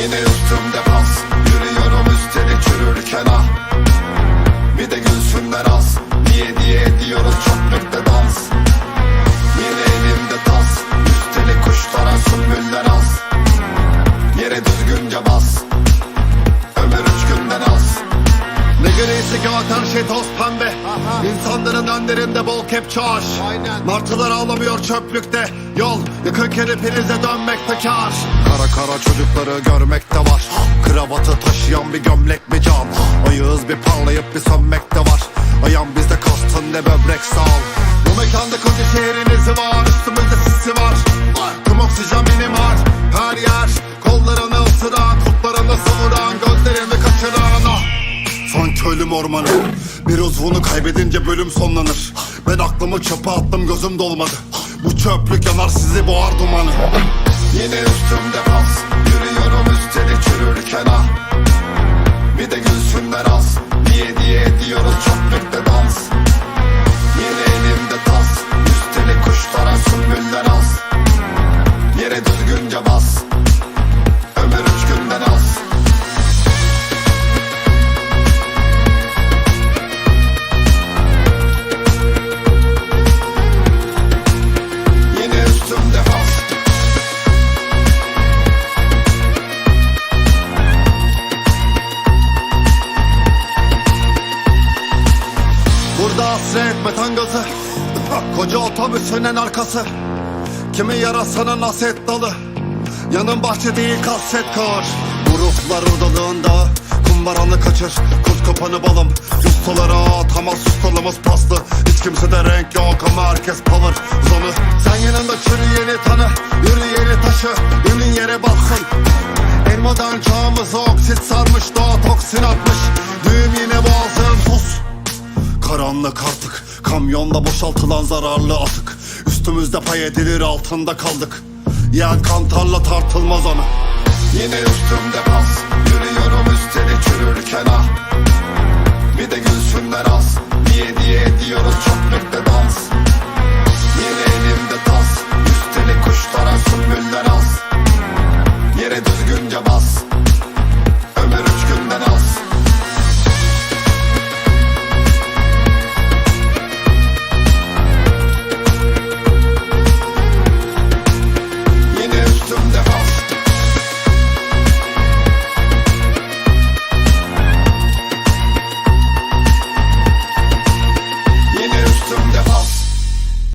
Yine üstümde pas her şey toz pembe. İnsanların önlerinde bol kepçe aş Martılar ağlamıyor çöplükte. Yol yıkıkken hepinize dönmekte kar Kara kara çocukları görmekte var. Kravatı taşıyan bir gömlek mi can Ayağız bir parlayıp bir sönmekte var. Ayağım bizde kastın ne böbrek sağ ol. Bu mekanda koca şehriniz var Üstümüzde sisi var. Tüm oksijen benim var. Her yer Ölüm ormanı Bir uzvunu kaybedince bölüm sonlanır. Ben aklımı çöpe attım gözüm dolmadı. Bu çöplük yanar sizi boğar dumanı. Yine üstümde pas Yürüyorum üstelik çürürken ah metan gazı Koca otobüsünün arkası. Kimi yarasının aset dalı Yanın bahçe değil kaset kar. Bu ruhlar odalığında Kumbaranı kaçır Kurt kapanı balım. Ustalara atamaz ustalımız paslı. Hiç kimsede renk yok ama herkes power. Zonu Sen yanında çürüyeni tanı Yürüyeni taşı. Ünün yere batsın En modern çağımız oksit Kamyonda boşaltılan zararlı atık Üstümüzde pay edilir altında kaldık. Yen kantarla tartılmaz ana Yine üstümde pas. Yürüyorum üstelik çürürken ah